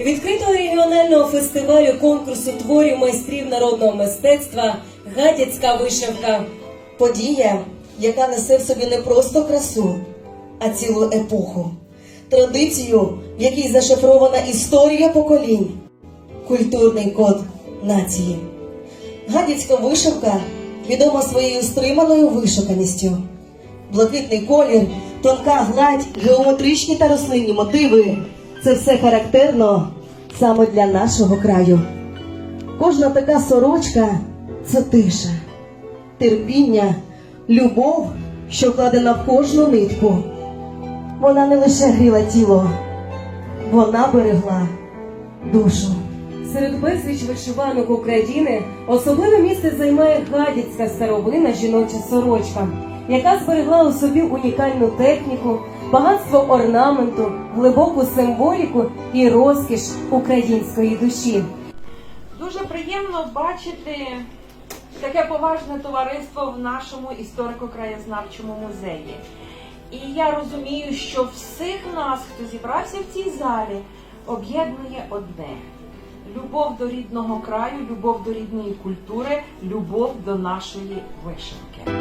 Відкритого регіонального фестивалю конкурсу творів майстрів народного мистецтва Гадяцька вишивка. Подія, яка несе в собі не просто красу, а цілу епоху, традицію, в якій зашифрована історія поколінь, культурний код нації. Гадяцька вишивка відома своєю стриманою вишуканістю. Блакитний колір, тонка гладь, геометричні та рослинні мотиви це все характерно саме для нашого краю. Кожна така сорочка це тиша терпіння, любов, що вкладена в кожну нитку. Вона не лише гріла тіло, вона берегла душу. Серед безліч вишиванок України особливе місце займає гадяцька старовинна жіноча сорочка, яка зберегла у собі унікальну техніку, багатство орнаменту, глибоку символіку і розкіш української душі. Дуже приємно бачити таке поважне товариство в нашому історико-краєзнавчому музеї. І я розумію, що всіх нас, хто зібрався в цій залі, об'єднує одне: любов до рідного краю, любов до рідної культури, любов до нашої вишивки.